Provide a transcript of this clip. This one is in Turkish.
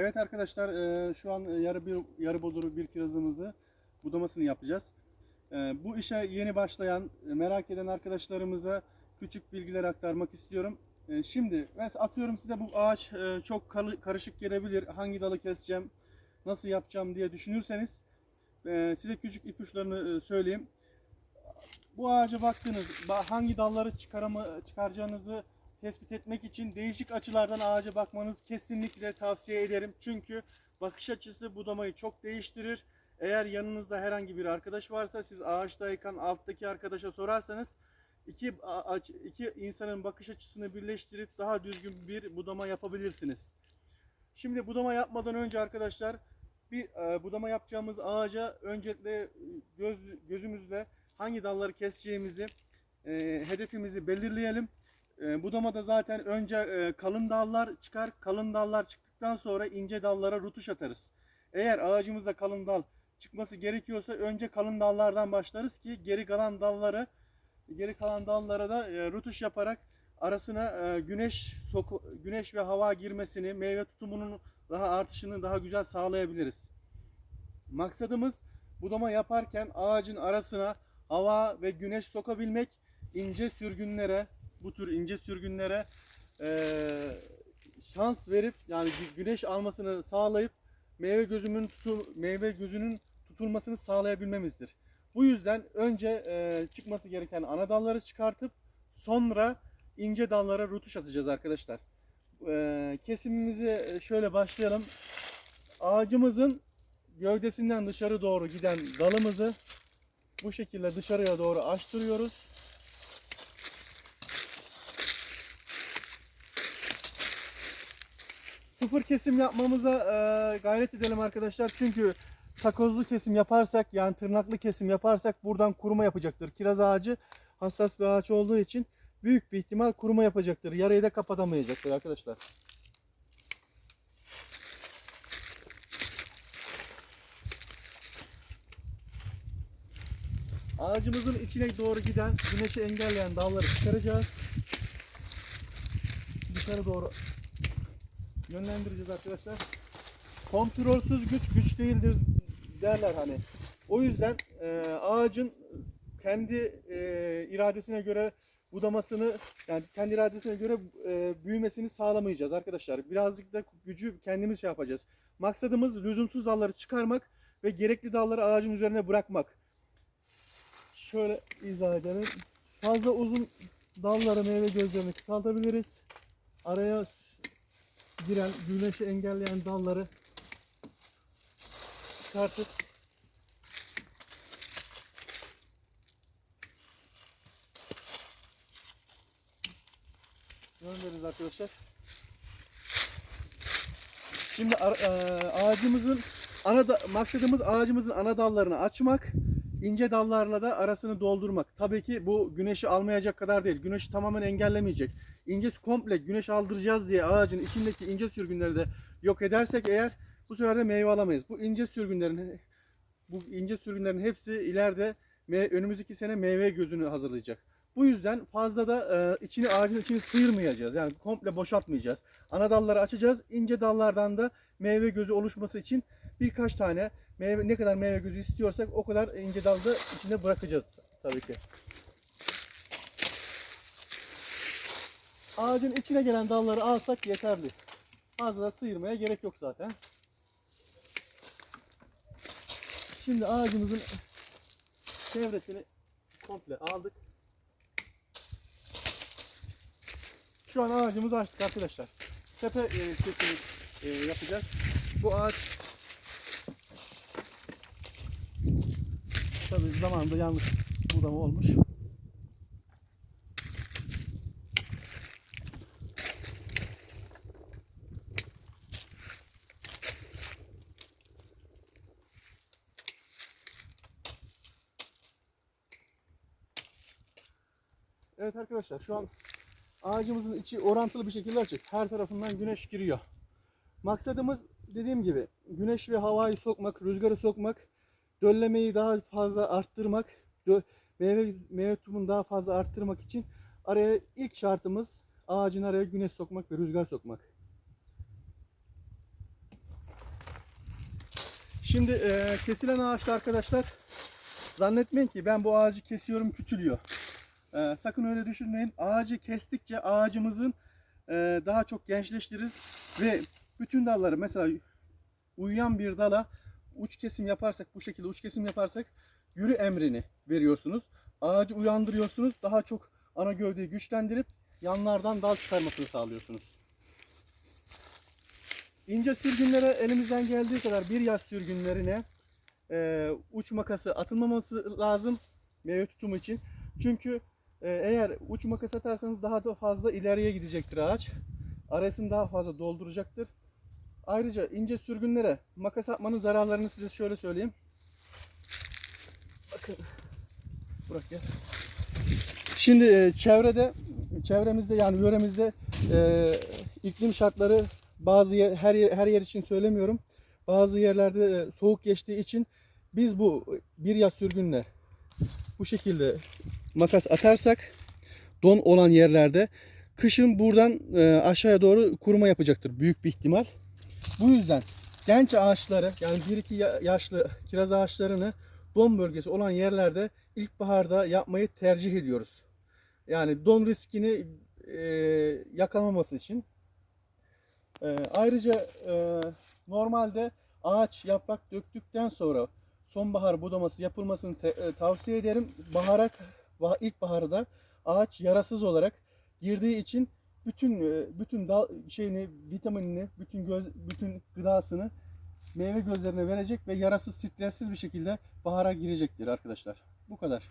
Evet arkadaşlar e, şu an yarı bir yarı boduru bir kirazımızı budamasını yapacağız. E, bu işe yeni başlayan, e, merak eden arkadaşlarımıza küçük bilgiler aktarmak istiyorum. E, şimdi mesela atıyorum size bu ağaç e, çok karışık gelebilir. Hangi dalı keseceğim, nasıl yapacağım diye düşünürseniz e, size küçük ipuçlarını e, söyleyeyim. Bu ağaca baktığınız ba- hangi dalları çıkarama, çıkaracağınızı tespit etmek için değişik açılardan ağaca bakmanızı kesinlikle tavsiye ederim. Çünkü bakış açısı budamayı çok değiştirir. Eğer yanınızda herhangi bir arkadaş varsa siz ağaçtayken alttaki arkadaşa sorarsanız iki, iki insanın bakış açısını birleştirip daha düzgün bir budama yapabilirsiniz. Şimdi budama yapmadan önce arkadaşlar bir e, budama yapacağımız ağaca öncelikle göz gözümüzle hangi dalları keseceğimizi e, hedefimizi belirleyelim. E, budamada zaten önce e, kalın dallar çıkar. Kalın dallar çıktıktan sonra ince dallara rutuş atarız. Eğer ağacımızda kalın dal çıkması gerekiyorsa önce kalın dallardan başlarız ki geri kalan dalları geri kalan dallara da e, rutuş yaparak arasına e, güneş soku, güneş ve hava girmesini, meyve tutumunun daha artışını daha güzel sağlayabiliriz. Maksadımız budama yaparken ağacın arasına hava ve güneş sokabilmek, ince sürgünlere, bu tür ince sürgünlere eee, şans verip yani gü- güneş almasını sağlayıp meyve gözümün tutul, meyve gözünün tutulmasını sağlayabilmemizdir. Bu yüzden önce eee, çıkması gereken ana dalları çıkartıp sonra ince dallara rutuş atacağız arkadaşlar. Eee, kesimimizi şöyle başlayalım. Ağacımızın gövdesinden dışarı doğru giden dalımızı bu şekilde dışarıya doğru açtırıyoruz. Sıfır kesim yapmamıza gayret edelim arkadaşlar. Çünkü takozlu kesim yaparsak yani tırnaklı kesim yaparsak buradan kuruma yapacaktır. Kiraz ağacı hassas bir ağaç olduğu için büyük bir ihtimal kuruma yapacaktır. Yarayı da kapatamayacaktır arkadaşlar. Ağacımızın içine doğru giden güneşi engelleyen dalları çıkaracağız. Dışarı doğru yönlendireceğiz arkadaşlar. Kontrolsüz güç güç değildir derler hani. O yüzden e, ağacın kendi e, iradesine göre budamasını yani kendi iradesine göre e, büyümesini sağlamayacağız arkadaşlar. Birazcık da gücü kendimiz şey yapacağız. Maksadımız lüzumsuz dalları çıkarmak ve gerekli dalları ağacın üzerine bırakmak. Şöyle izah edelim. Fazla uzun dalları meyve gözlerini kısaltabiliriz. Araya giren güneşi engelleyen dalları çıkartıp göndeririz arkadaşlar. Şimdi eee, ağacımızın ana maksadımız ağacımızın ana dallarını açmak, ince dallarla da arasını doldurmak. Tabii ki bu güneşi almayacak kadar değil. Güneşi tamamen engellemeyecek. İnce komple güneş aldıracağız diye ağacın içindeki ince sürgünleri de yok edersek eğer bu sefer de meyve alamayız. Bu ince sürgünlerin bu ince sürgünlerin hepsi ileride önümüzdeki sene meyve gözünü hazırlayacak. Bu yüzden fazla da e, içini ağacın içini sıyırmayacağız. Yani komple boşaltmayacağız. Ana dalları açacağız. İnce dallardan da meyve gözü oluşması için birkaç tane meyve ne kadar meyve gözü istiyorsak o kadar ince dalda içine bırakacağız tabii ki. Ağacın içine gelen dalları alsak yeterli. Fazla sıyırmaya gerek yok zaten. Şimdi ağacımızın çevresini komple aldık. Şu an ağacımızı açtık arkadaşlar. Tepe e, kesimi e, yapacağız. Bu ağaç tabii zamanında yanlış budama olmuş. Evet arkadaşlar şu an ağacımızın içi orantılı bir şekilde açık. Her tarafından güneş giriyor. Maksadımız dediğim gibi güneş ve havayı sokmak, rüzgarı sokmak, döllemeyi daha fazla arttırmak, meyve meyve tutumunu daha fazla arttırmak için araya ilk şartımız ağacın araya güneş sokmak ve rüzgar sokmak. Şimdi e, kesilen ağaçta arkadaşlar zannetmeyin ki ben bu ağacı kesiyorum küçülüyor. E, sakın öyle düşünmeyin. Ağacı kestikçe ağacımızın e, daha çok gençleştiririz ve bütün dalları mesela uyuyan bir dala uç kesim yaparsak bu şekilde uç kesim yaparsak yürü emrini veriyorsunuz. Ağacı uyandırıyorsunuz. Daha çok ana gövdeyi güçlendirip yanlardan dal çıkarmasını sağlıyorsunuz. İnce sürgünlere elimizden geldiği kadar bir yaş sürgünlerine e, uç makası atılmaması lazım meyve tutumu için. Çünkü eğer uç makas atarsanız daha da fazla ileriye gidecektir ağaç. Arasını daha fazla dolduracaktır. Ayrıca ince sürgünlere makas atmanın zararlarını size şöyle söyleyeyim. Bakın. Burak gel. Şimdi e, çevrede, çevremizde yani yöremizde e, iklim şartları bazı yer, her yer, her yer için söylemiyorum. Bazı yerlerde e, soğuk geçtiği için biz bu bir yaz sürgünle bu şekilde makas atarsak don olan yerlerde kışın buradan e, aşağıya doğru kuruma yapacaktır büyük bir ihtimal. Bu yüzden genç ağaçları yani 1-2 ya- yaşlı kiraz ağaçlarını don bölgesi olan yerlerde ilkbaharda yapmayı tercih ediyoruz. Yani don riskini e, yakalamaması için. E, ayrıca e, normalde ağaç yaprak döktükten sonra sonbahar budaması yapılmasını te- e, tavsiye ederim. Bahara bah- ilkbaharda ağaç yarasız olarak girdiği için bütün e, bütün dal şeyini vitaminini, bütün göz bütün gıdasını meyve gözlerine verecek ve yarasız, stressiz bir şekilde bahara girecektir arkadaşlar. Bu kadar.